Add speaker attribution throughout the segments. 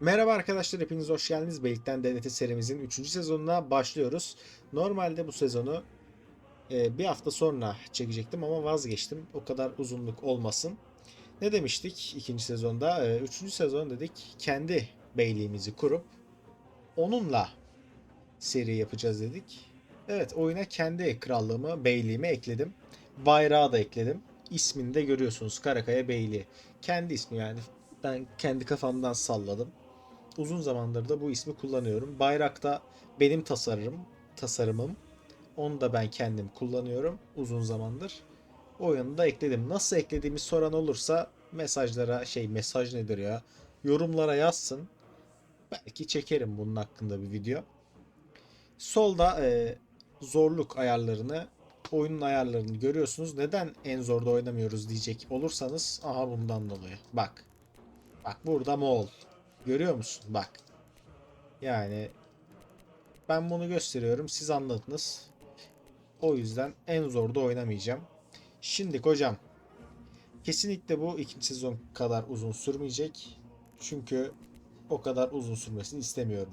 Speaker 1: Merhaba arkadaşlar, hepiniz hoş geldiniz. Beylikten Devleti serimizin 3. sezonuna başlıyoruz. Normalde bu sezonu e, bir hafta sonra çekecektim ama vazgeçtim. O kadar uzunluk olmasın. Ne demiştik ikinci sezonda? E, sezon dedik kendi beyliğimizi kurup onunla seri yapacağız dedik. Evet oyuna kendi krallığımı, beyliğimi ekledim. Bayrağı da ekledim. İsmini de görüyorsunuz Karakaya Beyliği. Kendi ismi yani. Ben kendi kafamdan salladım uzun zamandır da bu ismi kullanıyorum. Bayrakta benim tasarım, tasarımım. Onu da ben kendim kullanıyorum uzun zamandır. Oyunu da ekledim. Nasıl eklediğimi soran olursa mesajlara şey mesaj nedir ya? Yorumlara yazsın. Belki çekerim bunun hakkında bir video. Solda e, zorluk ayarlarını, oyunun ayarlarını görüyorsunuz. Neden en zorda oynamıyoruz diyecek olursanız aha bundan dolayı. Bak. Bak burada Moğol. Görüyor musun? Bak. Yani ben bunu gösteriyorum. Siz anladınız. O yüzden en zorda oynamayacağım. Şimdi hocam kesinlikle bu ikinci sezon kadar uzun sürmeyecek. Çünkü o kadar uzun sürmesini istemiyorum.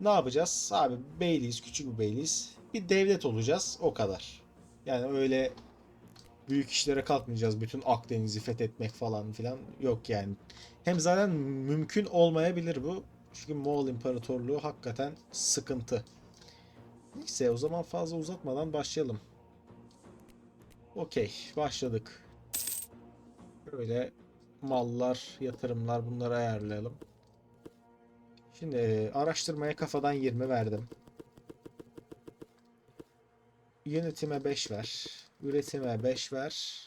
Speaker 1: Ne yapacağız? Abi beyliyiz, küçük bir beyliyiz. Bir devlet olacağız. O kadar. Yani öyle büyük işlere kalkmayacağız. Bütün Akdeniz'i fethetmek falan filan yok yani. Hem zaten mümkün olmayabilir bu. Çünkü Moğol İmparatorluğu hakikaten sıkıntı. Neyse o zaman fazla uzatmadan başlayalım. Okey başladık. Böyle mallar, yatırımlar bunları ayarlayalım. Şimdi e, araştırmaya kafadan 20 verdim. Yönetime 5 ver. Üretime 5 ver.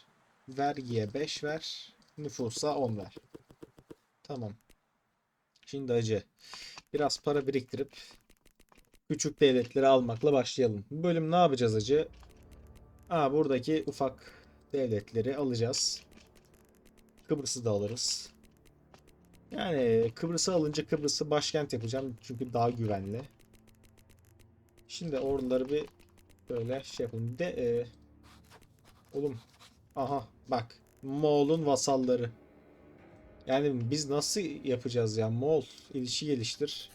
Speaker 1: Vergiye 5 ver. Nüfusa 10 ver. Tamam. Şimdi acı. Biraz para biriktirip küçük devletleri almakla başlayalım. Bu bölüm ne yapacağız acı? Aa buradaki ufak devletleri alacağız. Kıbrıs'ı da alırız. Yani Kıbrıs'ı alınca Kıbrıs'ı başkent yapacağım. Çünkü daha güvenli. Şimdi orduları bir böyle şey yapalım. De e, oğlum aha bak Moğol'un vasalları. Yani biz nasıl yapacağız ya? Moğol ilişki geliştir.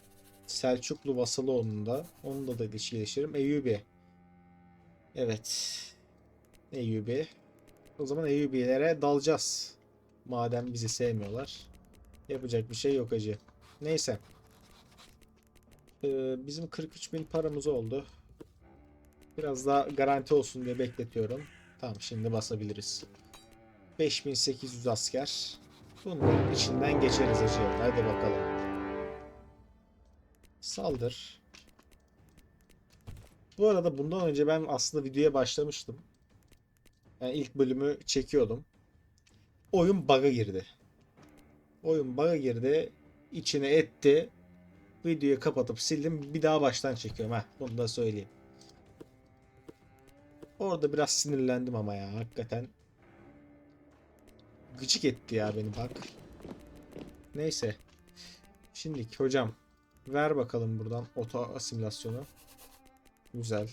Speaker 1: Selçuklu vasalı onun da. Onunla da ilişki geliştiririm. Eyyubi. Evet. Eyyubi. O zaman Eyyubilere dalacağız. Madem bizi sevmiyorlar. Yapacak bir şey yok acı. Neyse. Ee, bizim 43 bin paramız oldu. Biraz daha garanti olsun diye bekletiyorum. Tamam şimdi basabiliriz. 5800 asker. Bunun içinden geçeriz acı. Hadi bakalım. Saldır. Bu arada bundan önce ben aslında videoya başlamıştım. Yani ilk bölümü çekiyordum. Oyun bug'a girdi. Oyun bug'a girdi. İçine etti. Videoyu kapatıp sildim. Bir daha baştan çekiyorum. Heh, bunu da söyleyeyim. Orada biraz sinirlendim ama ya hakikaten. Gıcık etti ya beni bak. Neyse. Şimdiki hocam. Ver bakalım buradan oto asimilasyonu. Güzel.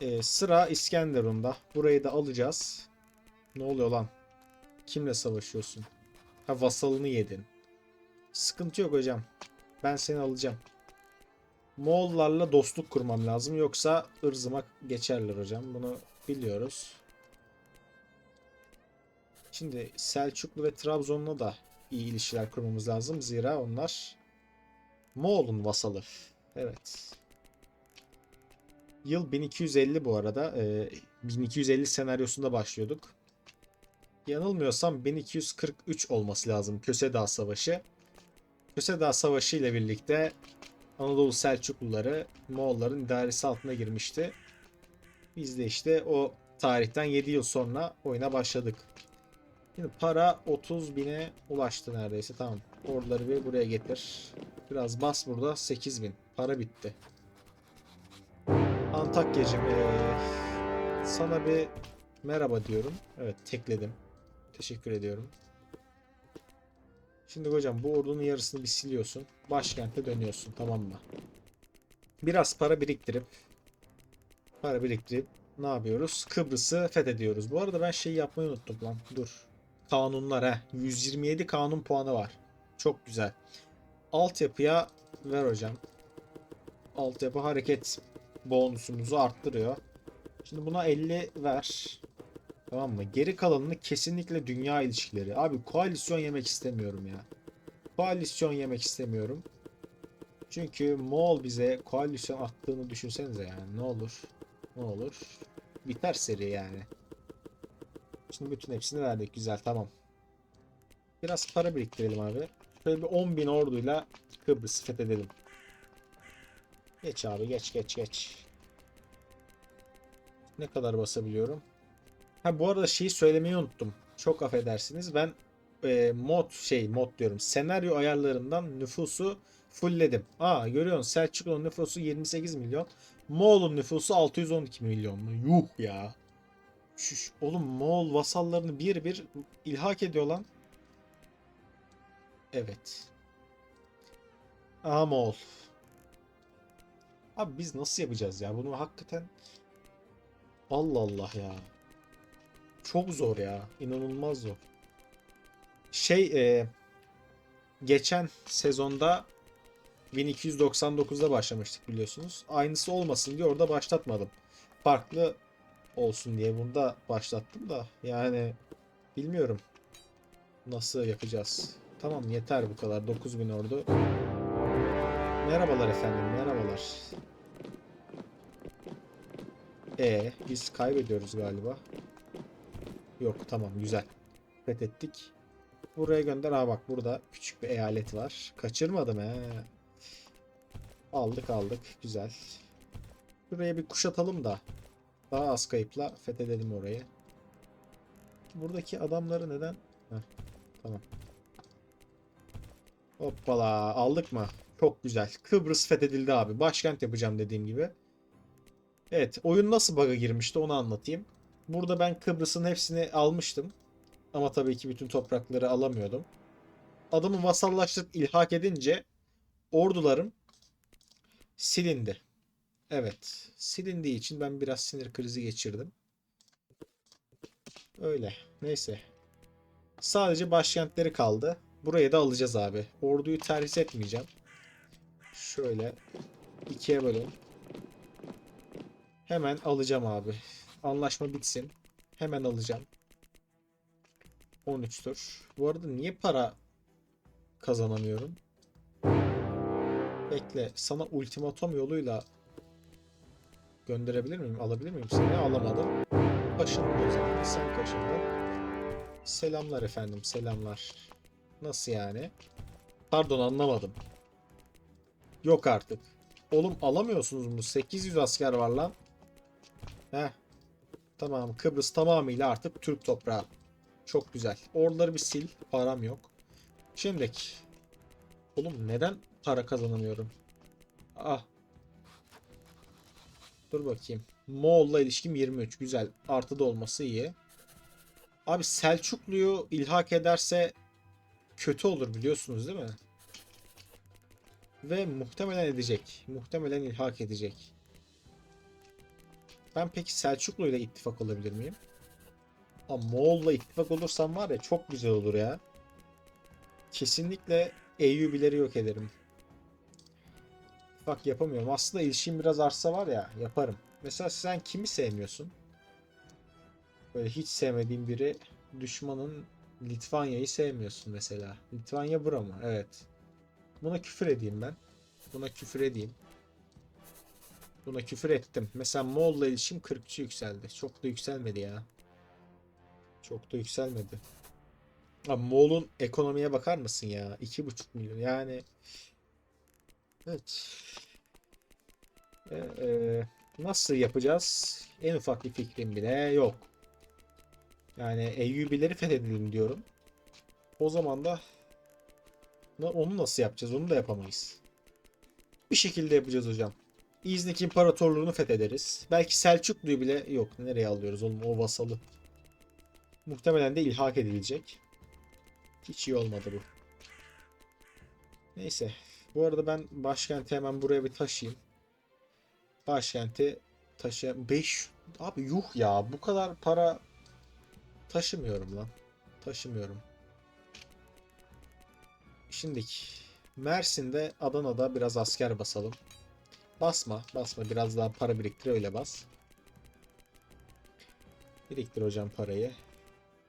Speaker 1: Ee, sıra İskenderun'da. Burayı da alacağız. Ne oluyor lan? Kimle savaşıyorsun? Ha vasalını yedin. Sıkıntı yok hocam. Ben seni alacağım. Moğollarla dostluk kurmam lazım. Yoksa ırzıma geçerler hocam. Bunu biliyoruz. Şimdi Selçuklu ve Trabzon'la da iyi ilişkiler kurmamız lazım. Zira onlar Moğol'un vasalı. Evet. Yıl 1250 bu arada. Ee, 1250 senaryosunda başlıyorduk. Yanılmıyorsam 1243 olması lazım Köse Dağı Savaşı. Köse Dağı Savaşı ile birlikte Anadolu Selçukluları Moğolların idaresi altına girmişti. Biz de işte o tarihten 7 yıl sonra oyuna başladık. Şimdi para 30 bine ulaştı neredeyse. Tamam. Orduları bir buraya getir. Biraz bas burada. 8 bin. Para bitti. Antakya'cım ee, sana bir merhaba diyorum. Evet tekledim. Teşekkür ediyorum. Şimdi hocam bu ordunun yarısını bir siliyorsun. Başkente dönüyorsun tamam mı? Biraz para biriktirip para biriktirip ne yapıyoruz? Kıbrıs'ı fethediyoruz. Bu arada ben şeyi yapmayı unuttum lan. Dur. Kanunlar he. 127 kanun puanı var. Çok güzel. Altyapıya ver hocam. Altyapı hareket bonusumuzu arttırıyor. Şimdi buna 50 ver. Tamam mı? Geri kalanını kesinlikle dünya ilişkileri. Abi koalisyon yemek istemiyorum ya. Koalisyon yemek istemiyorum. Çünkü Moğol bize koalisyon attığını düşünsenize yani. Ne olur? Ne olur? Biter seri yani. Şimdi bütün hepsini verdik. Güzel tamam. Biraz para biriktirelim abi. Şöyle bir 10.000 orduyla Kıbrıs'ı fethedelim. Geç abi geç geç geç. Ne kadar basabiliyorum? Ha bu arada şeyi söylemeyi unuttum. Çok affedersiniz. Ben e, mod şey mod diyorum. Senaryo ayarlarından nüfusu fullledim. Aa görüyorsun Selçuklu'nun nüfusu 28 milyon. Moğol'un nüfusu 612 milyon mu? Yuh ya. Şuş, oğlum Moğol vasallarını bir bir ilhak ediyor lan. Evet. Aha Moğol. Abi biz nasıl yapacağız ya? Bunu hakikaten Allah Allah ya. Çok zor ya. İnanılmaz zor. Şey e, geçen sezonda 1299'da başlamıştık biliyorsunuz. Aynısı olmasın diye orada başlatmadım. Farklı olsun diye bunda başlattım da yani bilmiyorum nasıl yapacağız. Tamam yeter bu kadar 9000 ordu. Merhabalar efendim merhabalar. E biz kaybediyoruz galiba. Yok tamam güzel. Fethettik. Buraya gönder. Ha bak burada küçük bir eyalet var. Kaçırmadım he. Aldık aldık. Güzel. Şuraya bir kuşatalım da daha az kayıpla fethedelim orayı. Buradaki adamları neden? Heh, tamam. Hoppala aldık mı? Çok güzel. Kıbrıs fethedildi abi. Başkent yapacağım dediğim gibi. Evet oyun nasıl bug'a girmişti onu anlatayım. Burada ben Kıbrıs'ın hepsini almıştım. Ama tabii ki bütün toprakları alamıyordum. Adamı vasallaştırıp ilhak edince ordularım silindi. Evet. Silindiği için ben biraz sinir krizi geçirdim. Öyle. Neyse. Sadece başkentleri kaldı. Burayı da alacağız abi. Orduyu terhis etmeyeceğim. Şöyle ikiye bölün. Hemen alacağım abi. Anlaşma bitsin. Hemen alacağım. 13 tur. Bu arada niye para kazanamıyorum? Bekle. Sana ultimatom yoluyla gönderebilir miyim? Alabilir miyim seni? Alamadım. Kaşındın o zaman. Sen kaşındın. Selamlar efendim. Selamlar. Nasıl yani? Pardon anlamadım. Yok artık. Oğlum alamıyorsunuz mu? 800 asker var lan. Heh. Tamam. Kıbrıs tamamıyla artık Türk toprağı. Çok güzel. Oraları bir sil. Param yok. Şimdiki. Oğlum neden para kazanamıyorum? Ah. Dur bakayım. Moğol'la ilişkim 23. Güzel. Artı da olması iyi. Abi Selçuklu'yu ilhak ederse kötü olur biliyorsunuz değil mi? Ve muhtemelen edecek. Muhtemelen ilhak edecek. Ben peki Selçuklu ile ittifak olabilir miyim? Ama Moğol'la ittifak olursam var ya çok güzel olur ya. Kesinlikle Eyyubileri yok ederim. Bak yapamıyorum. Aslında ilişkim biraz artsa var ya yaparım. Mesela sen kimi sevmiyorsun? Böyle hiç sevmediğin biri düşmanın Litvanya'yı sevmiyorsun mesela. Litvanya bura mı? Evet. Buna küfür edeyim ben. Buna küfür edeyim. Buna küfür ettim. Mesela Moğol'la ilişkim 43 yükseldi. Çok da yükselmedi ya. Çok da yükselmedi. Abi Moğol'un ekonomiye bakar mısın ya? 2,5 milyon. Yani evet. Ee, e, nasıl yapacağız? En ufak bir fikrim bile yok. Yani Eyyubileri fethedelim diyorum. O zaman da onu nasıl yapacağız? Onu da yapamayız. Bir şekilde yapacağız hocam. İznik İmparatorluğunu fethederiz. Belki Selçuklu'yu bile yok. Nereye alıyoruz oğlum o vasalı? Muhtemelen de ilhak edilecek. Hiç iyi olmadı bu. Neyse. Bu arada ben başkenti hemen buraya bir taşıyayım. Başkenti taşı 5 abi yuh ya bu kadar para taşımıyorum lan. Taşımıyorum. Şimdik. Mersin'de Adana'da biraz asker basalım. Basma, basma. Biraz daha para biriktir öyle bas. Biriktir hocam parayı.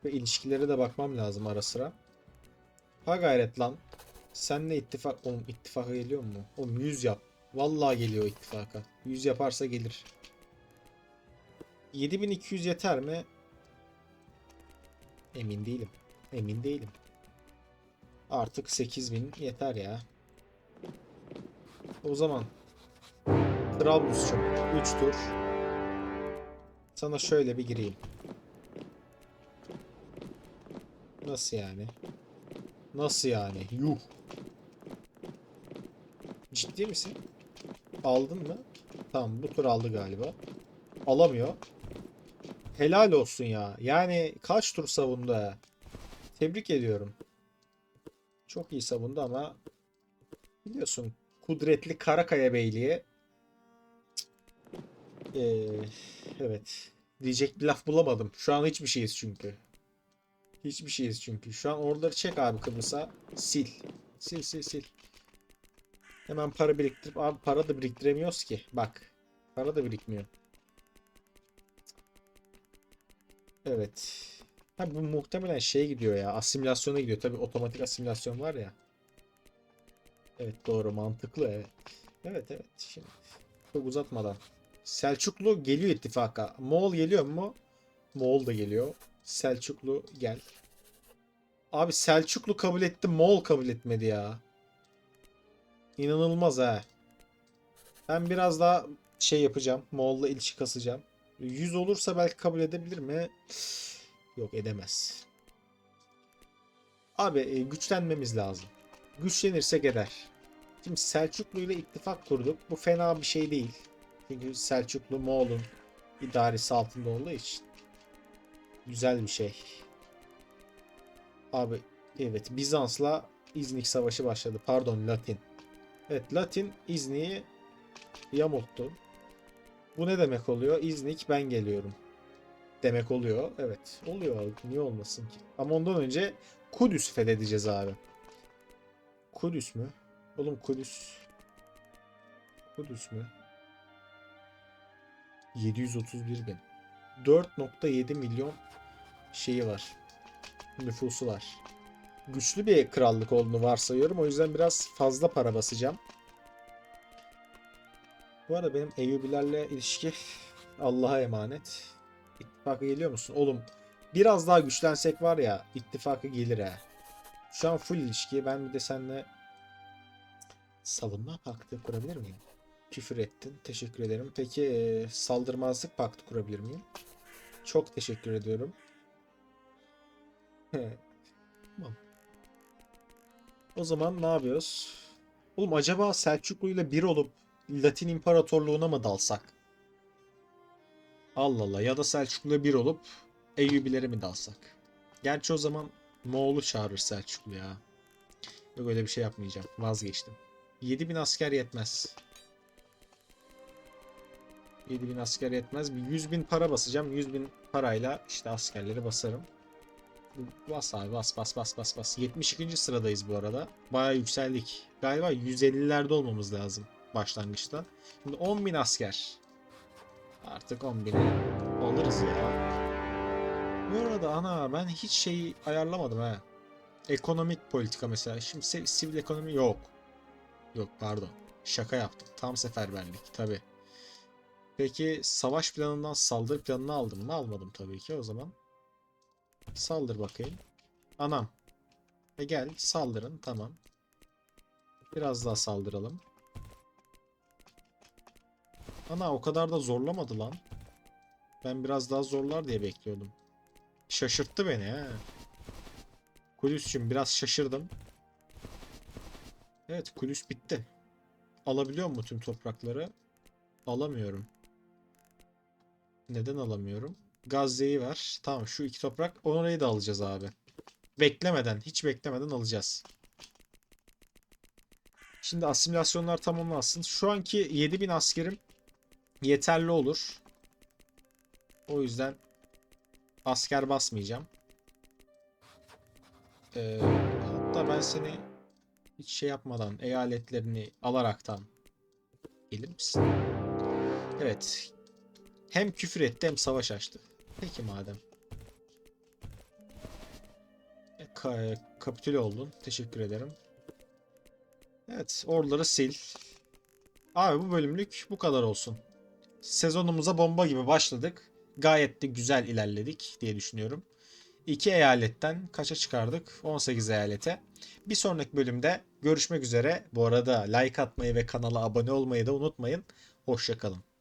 Speaker 1: Ve ilişkilere de bakmam lazım ara sıra. Ha gayret lan. Senle ittifak... Oğlum ittifaka geliyor mu? Oğlum 100 yap. Vallahi geliyor ittifaka. 100 yaparsa gelir. 7200 yeter mi? Emin değilim. Emin değilim. Artık 8000 yeter ya. O zaman Trablus'cum 3 tur. Sana şöyle bir gireyim. Nasıl yani? Nasıl yani? Yuh. Ciddi misin? Aldın mı? Tamam bu tur aldı galiba. Alamıyor. Helal olsun ya. Yani kaç tur savundu? Tebrik ediyorum. Çok iyi savundu ama biliyorsun kudretli Karakaya Beyliğe Ee, evet. Diyecek bir laf bulamadım. Şu an hiçbir şeyiz çünkü. Hiçbir şeyiz çünkü. Şu an oraları çek abi Kıbrıs'a. Sil. Sil sil sil. Hemen para biriktirip abi para da biriktiremiyoruz ki. Bak. Para da birikmiyor. Evet. Ha bu muhtemelen şeye gidiyor ya. Asimilasyona gidiyor. Tabii otomatik asimilasyon var ya. Evet doğru mantıklı evet. Evet evet. Şimdi çok uzatmadan. Selçuklu geliyor ittifaka. Moğol geliyor mu? Moğol da geliyor. Selçuklu gel. Abi Selçuklu kabul etti, Moğol kabul etmedi ya. İnanılmaz ha. Ben biraz daha şey yapacağım. Moğol'la ilişki kasacağım. 100 olursa belki kabul edebilir mi? Yok edemez. Abi e, güçlenmemiz lazım. Güçlenirsek eder. Şimdi Selçuklu ile ittifak kurduk. Bu fena bir şey değil. Çünkü Selçuklu Moğol'un idaresi altında olduğu için. Güzel bir şey. Abi evet Bizans'la İznik Savaşı başladı. Pardon Latin. Evet Latin İznik'i yamulttu. Bu ne demek oluyor? İznik ben geliyorum. Demek oluyor. Evet oluyor abi. Niye olmasın ki? Ama ondan önce Kudüs fethedeceğiz abi. Kudüs mü? Oğlum Kudüs. Kudüs mü? 731 bin. 4.7 milyon şeyi var. Nüfusu var. Güçlü bir krallık olduğunu varsayıyorum. O yüzden biraz fazla para basacağım. Bu arada benim Eyyubilerle ilişki Allah'a emanet. İttifaka geliyor musun? Oğlum biraz daha güçlensek var ya ittifaka gelir ha. Şu an full ilişki. Ben bir de seninle savunma paktı kurabilir miyim? Küfür ettin. Teşekkür ederim. Peki e, saldırmazlık paktı kurabilir miyim? Çok teşekkür ediyorum. tamam. O zaman ne yapıyoruz? Oğlum acaba Selçuklu ile bir olup Latin İmparatorluğu'na mı dalsak? Allah Allah. Ya da Selçuklu ile bir olup Eyyubilere mi dalsak? Gerçi o zaman Moğol'u çağırır Selçuklu ya. Yok öyle bir şey yapmayacağım. Vazgeçtim. 7000 asker yetmez. 7000 asker yetmez. Bir 100 bin para basacağım. 100 bin parayla işte askerleri basarım. Bas abi bas bas bas bas bas. 72. sıradayız bu arada. Baya yükseldik. Galiba 150'lerde olmamız lazım başlangıçta. Şimdi 10 bin asker. Artık 10 bin alırız ya. Bu arada ana ben hiç şeyi ayarlamadım ha. Ekonomik politika mesela. Şimdi sivil ekonomi yok. Yok pardon. Şaka yaptım. Tam seferberlik tabi. Peki savaş planından saldırı planını aldım mı? Almadım tabii ki o zaman. Saldır bakayım. Anam. E gel saldırın tamam. Biraz daha saldıralım. Ana o kadar da zorlamadı lan. Ben biraz daha zorlar diye bekliyordum. Şaşırttı beni he. Kudüs'cüm biraz şaşırdım. Evet Kudüs bitti. Alabiliyor mu tüm toprakları? Alamıyorum. Neden alamıyorum? Gazze'yi ver. Tamam şu iki toprak. Orayı da alacağız abi. Beklemeden, hiç beklemeden alacağız. Şimdi asimilasyonlar tamamlansın. Şu anki 7000 askerim yeterli olur. O yüzden asker basmayacağım. Ee, hatta ben seni hiç şey yapmadan eyaletlerini alaraktan gelir misin? Evet. Hem küfür etti hem savaş açtı. Peki madem. E, Ka kapitüle oldun. Teşekkür ederim. Evet, orduları sil. Abi bu bölümlük bu kadar olsun. Sezonumuza bomba gibi başladık. Gayet de güzel ilerledik diye düşünüyorum. İki eyaletten kaça çıkardık? 18 eyalete. Bir sonraki bölümde görüşmek üzere. Bu arada like atmayı ve kanala abone olmayı da unutmayın. Hoşçakalın.